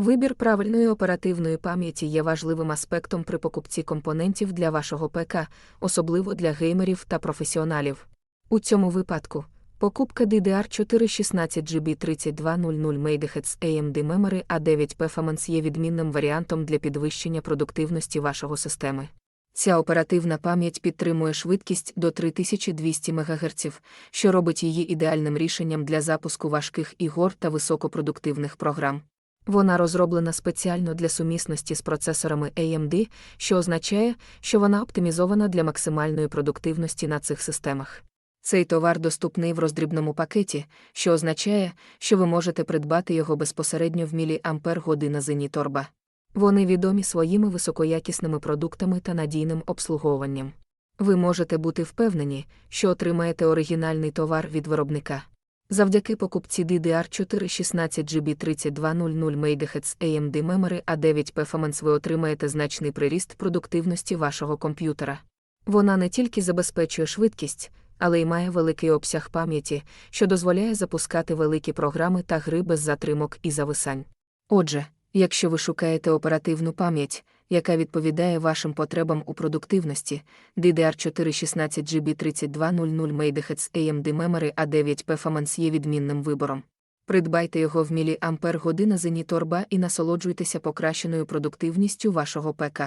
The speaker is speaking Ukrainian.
Вибір правильної оперативної пам'яті є важливим аспектом при покупці компонентів для вашого ПК, особливо для геймерів та професіоналів. У цьому випадку покупка DDR4 16 GB 3200 MHz AMD Memory A9 Performance є відмінним варіантом для підвищення продуктивності вашого системи. Ця оперативна пам'ять підтримує швидкість до 3200 МГц, що робить її ідеальним рішенням для запуску важких ігор та високопродуктивних програм. Вона розроблена спеціально для сумісності з процесорами AMD, що означає, що вона оптимізована для максимальної продуктивності на цих системах. Цей товар доступний в роздрібному пакеті, що означає, що ви можете придбати його безпосередньо в міліампер година Зеніторба. Вони відомі своїми високоякісними продуктами та надійним обслуговуванням. Ви можете бути впевнені, що отримаєте оригінальний товар від виробника. Завдяки покупці DDR4 16 GB 3200 MHz AMD Memory A9 Performance ви отримаєте значний приріст продуктивності вашого комп'ютера. Вона не тільки забезпечує швидкість, але й має великий обсяг пам'яті, що дозволяє запускати великі програми та гри без затримок і зависань. Отже, якщо ви шукаєте оперативну пам'ять, яка відповідає вашим потребам у продуктивності, DDR4 16 GB 3200 MHz AMD Memory A9 Performance є відмінним вибором. Придбайте його в міліампер година Зеніторба і насолоджуйтеся покращеною продуктивністю вашого ПК.